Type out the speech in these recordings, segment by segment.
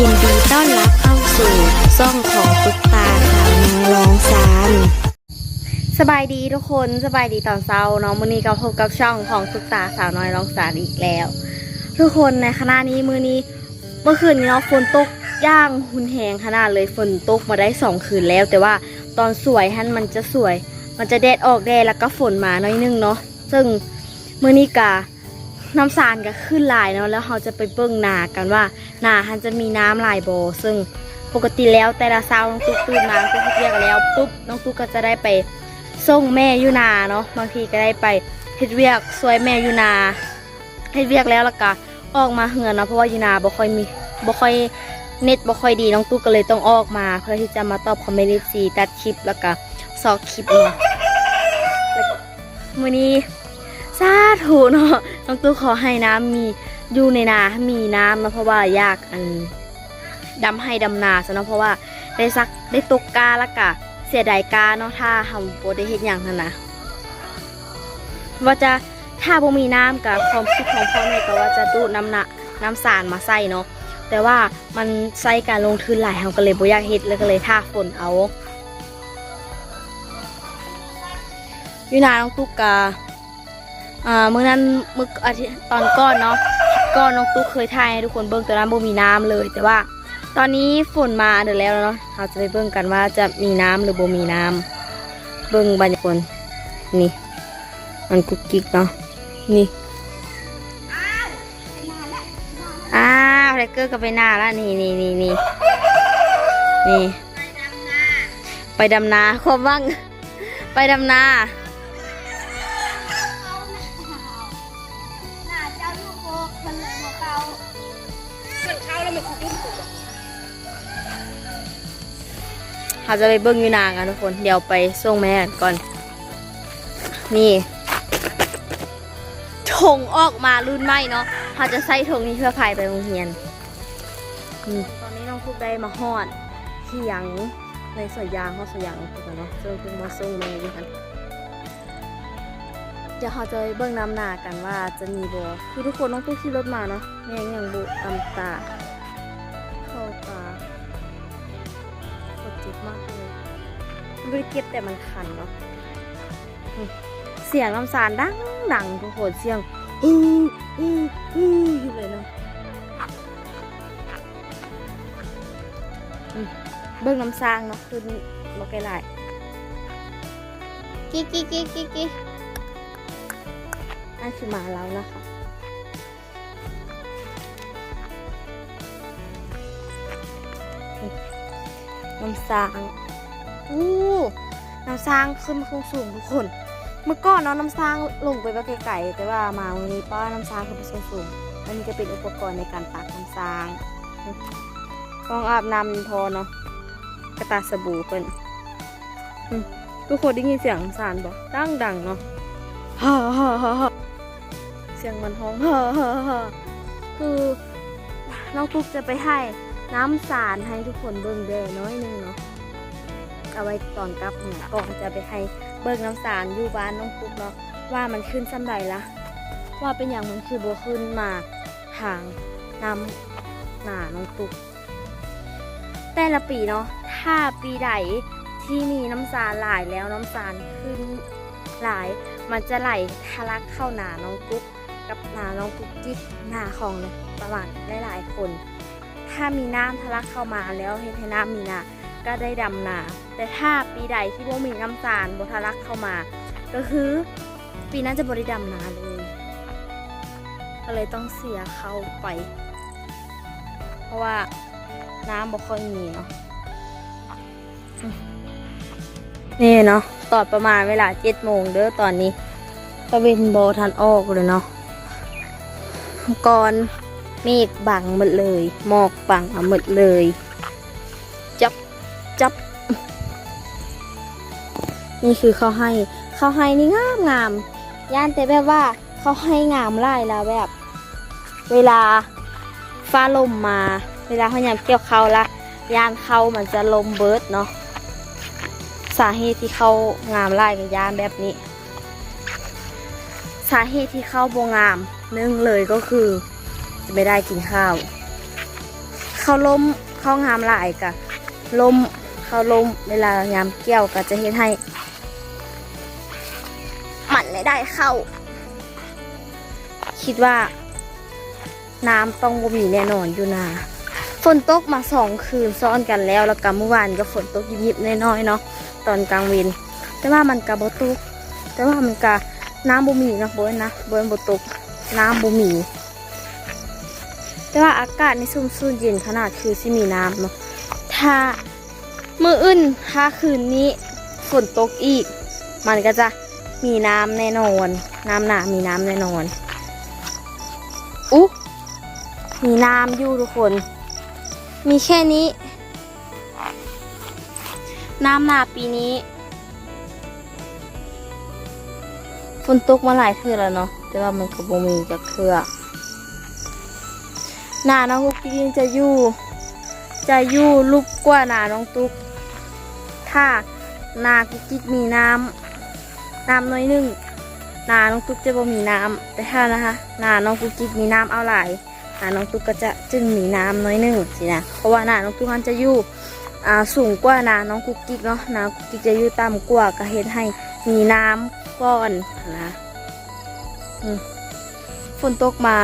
ยินดีต้อนรับเข้าสู่ซ่องของตุ๊กตาสาวนางรองซานสบายดีทุกคนสบายดีตอนเช้าเนาะมื้อนี้ก็พบกับช่องของตุ๊กตาสาวน้อยรองซานอีกแล้ว ทุกคนในคณะนี้มือนี้เมื่อคืนนี้เนาะฝนตกย่างหุนแหงขนาดเลยฝนตกมาได้สองคืนแล้ว แต่ว่าตอนสวยฮันมันจะสวย มันจะแดดออกแดดแล้วก็ฝนมาหน้อยนึงเนาะซึ่งมือนี้กา น้ำสารก็ขึ้นหลายเนาะแล้วเราจะไปเบิ่งนากันว่านาฮันจะมีน้ำหลายโบซึ่งปกติแล้วแต่ละเช้าน้องตุ๊กตื่นมาน้องตุ๊กเรียกแล้วปุ๊บน้องตุ๊กก็จะได้ไปส่งแม่อยู่นาเนาะบางทีก็ได้ไปเฮ็ดเวียกช่วยแม่อยู่นาเฮ็ดเวียกแล้วแล้วก็ออกมาเหือนเนาะเพราะว่าอยู่นาบ่ค่อยมีบ่ค่อยเน็ตบ่ค่อยดีน้องตุ๊กก็เลยต้องออกมา เพื่อที่จะมาตอบคอมเมนต์ซีตัดคลิปแล้วก็ซอกคลิปเนาะแล้วก็มื้อนี้ สาธุเนาะน้องตู้ขอให้น้ำมีอยู่ในนา มีน้ำเนาะเพราะว่ายากอันดำให้ดำนาซะเนาะเพราะว่าได้ซักได้ตกกาแล้วกะ เสียดายกาเนาะถ้าทำโบได้เฮ็ดอย่างนั้นนะว่าจะถ้าบ่มีน้ำกับความคิดของพ่อแม่ก็ว่าจะดูน้ำหนะน้ำสารมาใส่เนาะแต่ว่ามันใส่การลงทุนหลายเราก็เลยบ่อยากเฮ็ดเลยก็เลยท่าฝนเอาอยู่นาน้องตุ๊กกา อ่ามื้อนั้นมื้อาทิตอนก่อนเนาะก่อนน้องตุ๊กเคยถ่ายให้ทุกคนเบิ่งตอนนั้นบ่มีน้ำเลย แต่ว่า ตอนนี้ฝนมาเดี๋ยวแล้วเนาะเราจะไปเบิ่งกันว่าจะมีน้ำหรือบ่มีน้ำเบิ่งบรรยากาศนี่ มันกุกกิกเนาะนี่อ้าวไทเกอร์ก็ไปหน้าแล้วนี่นี่นี่นี่นี่ไปดำนาความว่างไปดำนา เราจะไปเบิ้งอยูนากันทุกคน เดี๋ยวไปส่งแม่ก่อน นี่ถงออกมารุ่นใหม่เนาะเราจะใส่ถงนี้เพื่อพายไปโรงเรียน ตอนนี้น้องคุกได้มาฮอดเที่ยงในสวนยางฮอดสวนยางกแล้วเนาะซึ่งเพิ่งมาส่งแม่ด้วยกันเดี๋ยวเราจะไปเบิ้งน้ำหนากันว่าจะมีบ่คือทุกคนต้องตู้ขี่รถมาเนาะแม่ยังบุตำตา ไม่ได้เก็บแต่มันคันเนาะอืมเสียงน้ำสารดังดังทุกคนเสียงอืออืออืออยู่เลยเนาะอืมเบิ่งน้ำสร้างเนาะคือมาไกลหลายกิ๊กกิ๊กกิ๊กกิ๊กกิ๊กนั่นคือหมาเรานะคะน้ำสร้าง อู้น้ำสร้างขึ้นมาสูงทุกคน เมื่อก่อนเนาะน้ำสร้างลงไปว่าไกลๆแต่ว่ามาวันนี้ป้าน้ำสร้างขึ้นไปสูงๆอันนี้ก็เป็นอุปกรณ์ในการตักน้ำสร้างฟองอาบน้ำพอเนาะกระตาสบู่เพิ่นทุกคนได้ยินเสียงสารบอกดังดังเนาะฮ่าฮ่าฮ่าฮ่าเสียงมันห้องฮ่าฮ่าฮ่าคือน้องทุกจะไปให้น้ำสารให้ทุกคนเบิ่งเด้อน้อยนึงเนาะ เอาไว้ตอนกลับเนี่ยก่อนจะไปให้เบิ่งน้ำสารอยู่บ้านน้องปุ๊กเนาะว่ามันขึ้นซ้ำใดละว่าเป็นอย่างมันคือบัขึ้นมาทางน้ำหนาน้องปุ๊กแต่ละปีเนาะถ้าปีใดที่มีน้ำสารหลายแล้วน้ำสารขึ้นหลาย มันจะไหลทะลักเข้าหนาน้องปุ๊กกับหนาน้องปุ๊กจิ๊กหนาของประมาณหลายๆคน ถ้ามีน้ำทะลักเข้ามาแล้วเห็นให้น้ำมีนาก็ได้ดำนา แต่ถ้าปีใดที่บ่มีน้ำสารบ่ทะลักเข้ามา ก็คือปีนั้นจะบ่ได้ดำนาเลย ก็เลยต้องเสียเข้าไป เพราะว่าน้ำบ่ค่อยมีเนาะนี่เนาะตอนประมาณเวลาเจ็ดโมงเด้อตอนนี้ตะเวนโบทันออกเลยเนาะก่อนเมฆบังหมดเลย หมอกบังหมดเลย จับ จับ นี่คือเขาให้เขาให้นี่งามงามย่านแต่แบบว่าเขาให้งามไล่แล้วแบบ เวลาฟ้าลมมา เวลาเขายามเกี่ยวเขาละย่านเขามันจะลมเบิร์ดเนาะสาเหตุที่เขางามไล่กับย่านแบบนี้ สาเหตุที่เขาโบงามนึ่งเลยก็คือจะไม่ได้กินข้าวขเขาล้มเขางามหลายกะล้มเขาล้มเวลายามเกี่ยวก็จะเฮ็ดให้ มันได้เข้า คิดว่า น้ำต้องบ่มีแน่นอนอยู่นาฝนตกมาสองคืนซ้อนกันแล้ว แล้วก็เมื่อวานก็ฝนตกยิบๆน้อยๆเนาะตอนกลางวันแต่ว่ามันกะบ่ตกแต่ว่ามันกะน้ำบ่มีเนาะบ่นะบ่บ่ตกน้ำบ่มี แต่ว่าอากาศในซุ่มซุ่มเย็นขนาดคือสิมีน้ำเนาะถ้ามืออื่นถ้าคืนนี้ฝนตกอีก มันก็จะ มีน้ำแน่นอน น้ำหนามีน้ำแน่นอนอุ๊มีน้ำอยู่ทุกคน มีแค่นี้ น้ำหนาปีนี้ฝนตกมาหลายเทื่อแล้วเนาะแต่ว่ามันก็บ่มีจักเทื่อหนาน้องกุ๊กกิ๊กจะอยู่ จะอยู่ลุกกว่าหนาน้องตุ๊กถ้านากุ๊กกิ๊กมีน้ำ น้ำน้อยหนึงนาน้องตุ๊กจะบ่มีน้ำแต่ถ้านะคะนาน้องกุ๊กกิ๊กมีน้ำเอาหลายนาน้องตุ๊กก็จะจึงมีน้ำน้อยหนึงสินะเพราะว่านาน้องตุ๊กมันจะอยู่สูงกว่านาน้องกุ๊กกิ๊กเนาะนากุ๊กกิ๊กจะอยู่ต่ำกว่าก็เฮ็ดให้มีน้ำก่อนนะฝนตกมา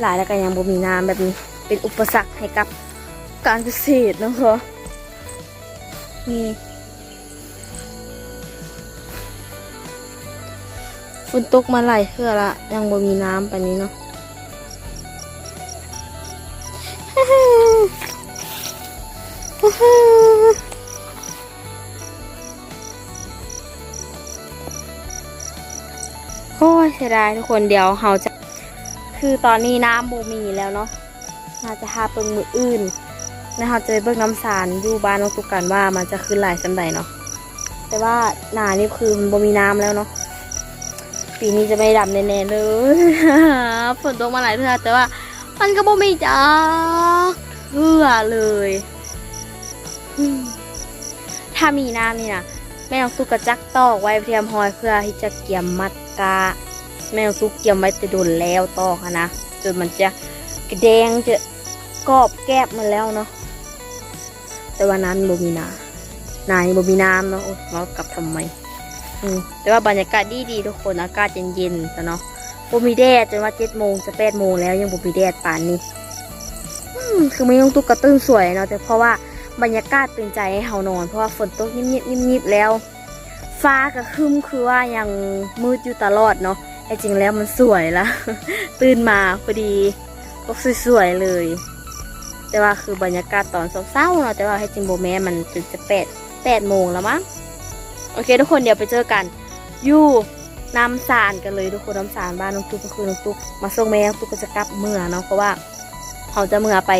หลายแล้วก็ยังบ่มีน้ำแบบนี้ เป็นอุปสรรคให้กับการเกษตรเนาะคะนี่ นตกมาหลายเทื่อละยังบ่มีน้ำปานนี้เนาะโอ้ยเสียดายทุกคนเดี๋ยวเราจะ คือตอนนี้น้ำบูมีแล้วเนาะน่าจะหาเปิงมืออื่นนะคะจะไปเบิ่งน้ำสารอยู่บ้านน้องตุกกันว่ามันจะขึ้นหลายสันใดเนาะแต่ว่าหนานี่คือมันบ่มีน้ำแล้วเนาะ ปีนี้จะไม่ดำแน่ๆเลยฝนตกมาหลายเทื่อแต่ว่า มันก็บ่มีจ้าเพื่อเลย ถ้ามีน้ำนี่นะแม่น้องตุกกระจักตอกไว้เตรียมหอยเพื่อที่จะเกี่ยมมัดกาแม่ซุกเกี่ยมไว้จะโดนแล้วตอค่ะนะจนมันจะกระแดงจะกรอบแกบมันแล้วเนาะแต่วันนั้นบ่มีนา นานี่บ่มีน้ำเนาะเรากลับทำไม อืมแต่ว่าบรรยากาศดีดีทุกคนอากาศเย็นๆแต่เนาะบ่มีแดดจนว่าเจ็ดโมงจะแปดโมงแล้วยังบ่มีแดดป่านนี้คือไม่ต้องตุกกระตื้นสวยเนาะแต่เพราะว่าบรรยากาศตื่นใจให้เฮานอน เพราะว่าฝนตกยิบๆยิบๆแล้ว ฟ้าก็คึ้มคือว่ายังมืดอยู่ตลอดเนาะไอ้จริงแล้วมันสวยละตื่นมาพอดีก็สวยๆเลย แต่ว่าคือบรรยากาศตอนเศร้าๆเนาะแต่ว่าให้จริงโบแม่มันจนจะแปดแปดโมงแล้วมั้ง โอเค ทุกคนเดี๋ยวไปเจอกันอยู่น้ำสารกันเลยทุกคนน้ำสารบ้านน้องตุ๊กก็คือน้องตุ๊กมาส่งแม่น้องตุ๊กก็จะกลับเมื่อเนาะเพราะว่าเขาจะเมื่อไป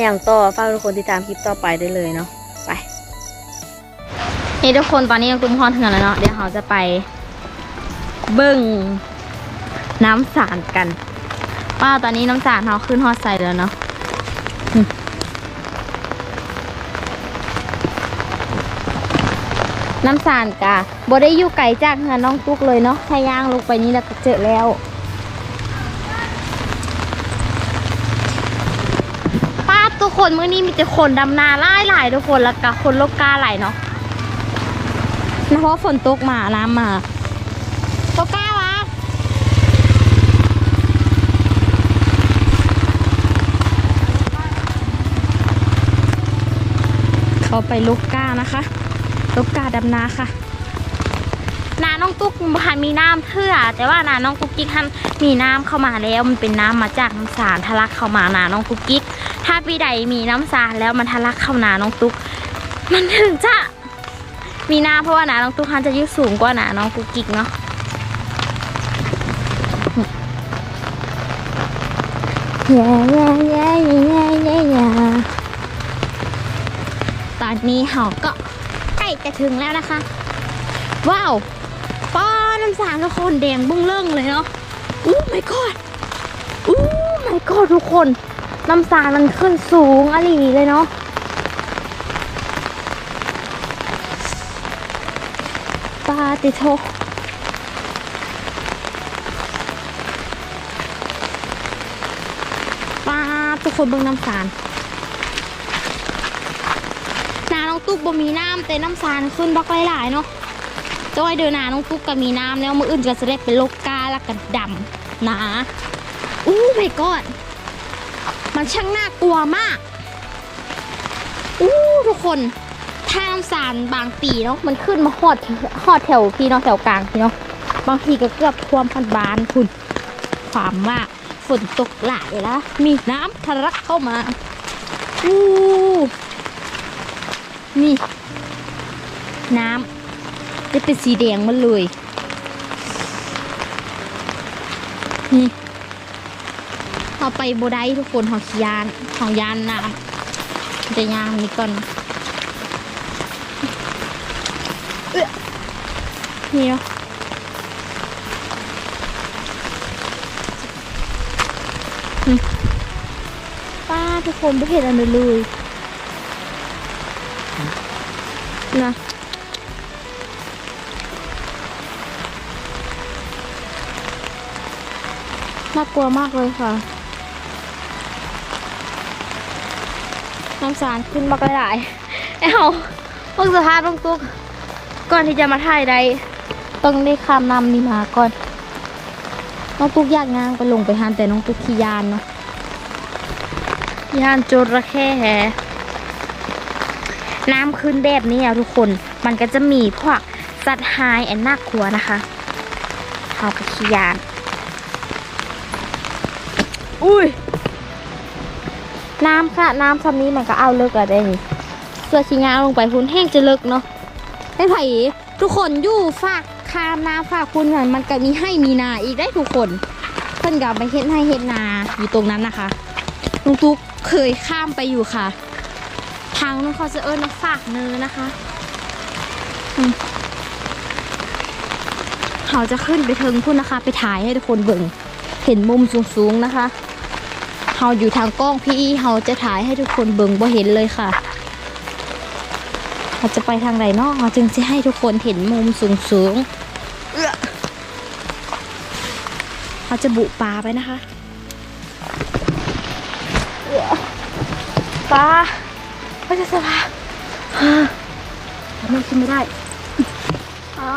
อย่างต่อฝากทุกคนติดตามคลิปต่อไปได้เลยเนาะไปนี่ทุกคนตอนนี้น้องตุ๊กพร้อมถึงแล้วเนาะเดี๋ยวเขาจะไปเบิ่งน้ำสารกันว่าตอนนี้น้ำสารเราขึ้นฮอดใส่แล้วเนาะอืม น้ำสารกะบ่ได้อยู่ไกลจากเฮือนน้องตุ๊กเลยเนาะแค่ย่างลงไปนี่แล้วก็เจอแล้วป้าทุกคนเมื้อนี้มีแต่คนดำนาหลายหลายทุกคนแล้วก็คนลบกาไหลายเนาะเพราะฝนตกมาน้ำมาโตก้าวะเขาไปลูกก้านะคะ ลูกกาดำนาค่ะ นาน้องตุ๊กหันมีน้ำเทื่อแต่ว่านาน้องกุ๊กกิ๊กหันมีน้ำเข้ามาแล้ว มันเป็นน้ำมาจากน้ำสารทะลักเข้ามานาน้องกุ๊กกิ๊กถ้าปีใดมีน้ำสารแล้วมันทะลักเข้านาน้องตุ๊ก มันถึงจะมีน้ำเพราะว่านาน้องตุ๊กหันจะยืดสูงกว่านาน้องกุ๊กกิ๊กเนาะแย่แย่แย่แย่แย่แย่ตอนนี้เขาก็ จะถึงแล้วนะคะ ว้าวป้าน้ำสารทุกคนแดงบุ้งเริ่งเลยเนาะอู้ไม่กอดอู้ไม่กอดทุกคนน้ำสารมันขึ้นสูงอะไรเลยเนาะปาติโทป้าทุกคนเบิ่งน้ำสาง ตุ๊กบ่มีน้ำแต่น้ำสารขึ้นบักหลายๆเนาะจ้อยเดินหนาน้องตุ๊กก็มีน้ำแล้วมืออื่นก็จะได้เป็นโลกกาแล้วก็ดำหนาอู้ไปก่อนมันช่างน่ากลัวมากอู้ทุกคนถ้าน้ำสารบางปีเนาะมันขึ้นมาหอดหอดแถวพี่เนาะแถวกลางพี่เนาะบางทีก็เกือบท่วมพันบานคุณความว่าฝนตกหลายแล้วมีน้ำทะลักเข้ามาอู้ นี่ น้ำจะเป็นสีแดงมันเลย นี่เอาไปโบได้ทุกคนหอยานหอยานน้ำจะยางนี่ก่อนเนี่เนาะป้าทุกคนไม่เห็นอะไรเลย นะน่ากลัวมากเลยค่ะน้ำสารขึ้นมากหลายเอ้าพวกสภาพต้องตุก ก่อนที่จะมาถ่ายใดต้องได้คำนำนี่มาก่อน น้องตุกอยากงางไปลงไปหานแต่น้องตุกขี้ยานเนาะยานจระเข้แฮ น้ำขึ้นแบบนี้อะทุกคน มันก็จะมีพวกสัตว์หายแอนน่ากลัวนะคะเขากับขี้ยานอุ้ย น้ำค่ะ น้ำซ้ำนี้มันก็เอาเลิกอะได้นี่เสื้อชีงาลงไปคุณแห้งจะเลิกเนาะให้ไผ่ทุกคนอยู่ฝากคามน้ำฝากคุณค่ะมันก็มีให้มีนาอีกได้ทุกคนเพิ่นกับไปเฮ็ดให้เฮ็ดนาอยู่ตรงนั้นนะคะลุงตุ๊กเคยข้ามไปอยู่ค่ะ ทางนู้นเขาจะเอิ้นว่าฝากเนื้อนะคะเขาจะขึ้นไปเทิงพุ่นนะคะ ไปถ่ายให้ทุกคนเบิ่งเห็นมุมสูงๆนะคะเฮาอยู่ทางกล้องพี่เฮาจะถ่ายให้ทุกคนเบิ่งบ่เห็นเลยค่ะเราจะไปทางไหนเนาะเราจึงจะให้ทุกคนเห็นมุมสูงๆเอื้อเราจะบุปลาไปนะคะปลา ก็จะสบายมันกินไม่ได้อ๋อ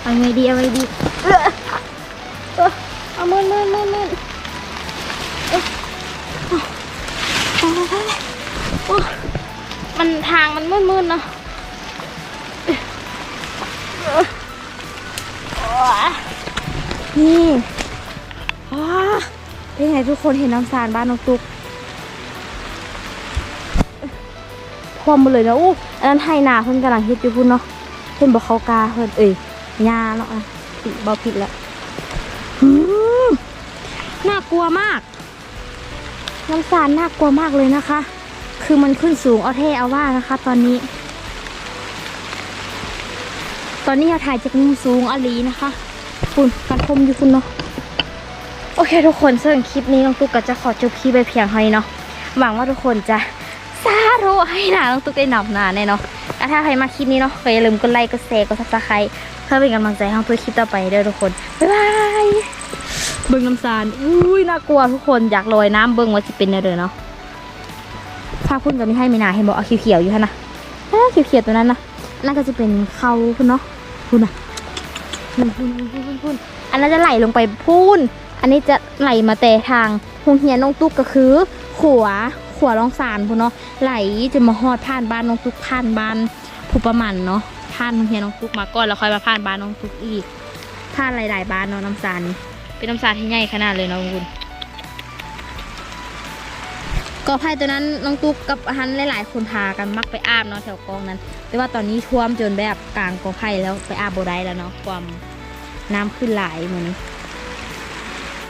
เอาไงดีเอาไงดีเอื้อเออเอามือมือมือมือไปไปไปไปโอ้มันทางมันมืดๆเนาะนี่ว้าเป็นไงทุกคนเห็นน้ำสารบ้านน้องตุ๊ก วมหมดเลยนะอู้อันนั้นไห้นาเพิ่นกำลังเฮ็ดอยู่พุ่นเนาะเพิ่นบอกเขากาเพิ่นเอ้ยยาเนาะอะผิดเบาผิดแล้วหืมน่ากลัวมากน้ำสารน่ากลัวมากเลยนะคะ คือมันขึ้นสูงเอาเท่เอาว่านะคะ ตอนนี้ ตอนนี้เราถ่ายจากมุมสูงอลีนะคะ คุณกันชมอยู่คุณเนาะโอเคทุกคนสำหรับคลิปนี้น้องตุ๊กก็จะขอจบคลิปไปเพียงเท่านี้เนาะหวังว่าทุกคนจะาธุให้หนาน้องตุ๊กได้หนับหนาแน่เนาะแล้วถ้าใครมาคลิปนี้เนาะก็อย่าลืมกดไลค์กดแชร์กดซับสไครต์เพื่อเป็นกำลังใจให้ตุ๊กคลิปต่อไปด้อทุกคน บ๊ายบายเบิ่งน้ำสารอุ้ยน่ากลัวทุกคนอยากลอยน้ำเบิ่งว่าจะเป็นยังไงเนาะภาพพุ่นก็ไม่ให้ไม่นาเห็นบอกเอาเขียวๆอยู่ฮะนะเอ้ยเขียวๆตัวนั้นนะนั่นก็จะเป็นเขาพุ่นเนาะพุ่นอะพุ่นพุ่นพุ่นพุ่นพุ่นอันนั้นจะไหลลงไปพุ่นอันนี้จะไหลมาแต่ทางหงเฮียนน้องตุ๊กก็คือขัว ขัวรองสารพุ่นเนาะไหลจะมาฮอดผ่านบ้านน้องตุ๊กผ่านบ้านผู้ประมันเนาะผ่านเฮียนน้องตุ๊กมาก่อนแล้วค่อยมาผ่านบ้านน้องตุ๊กอีกผ่านหลายๆบ้านเนาะน้ำสารนี่เป็นน้ำสาที่ใหญ่ขนาดเลยเนาะคุณกอไผ่ตัวนั้นน้องตุ๊กกับอาหารหลายๆคนพากันมักไปอาบเนาะแถวกองนั้นแต่ว่าตอนนี้ท่วมจนแบบกลางกอไผ่แล้วไปอาบโบได้แล้วเนาะความน้ำขึ้นหลายเหมือน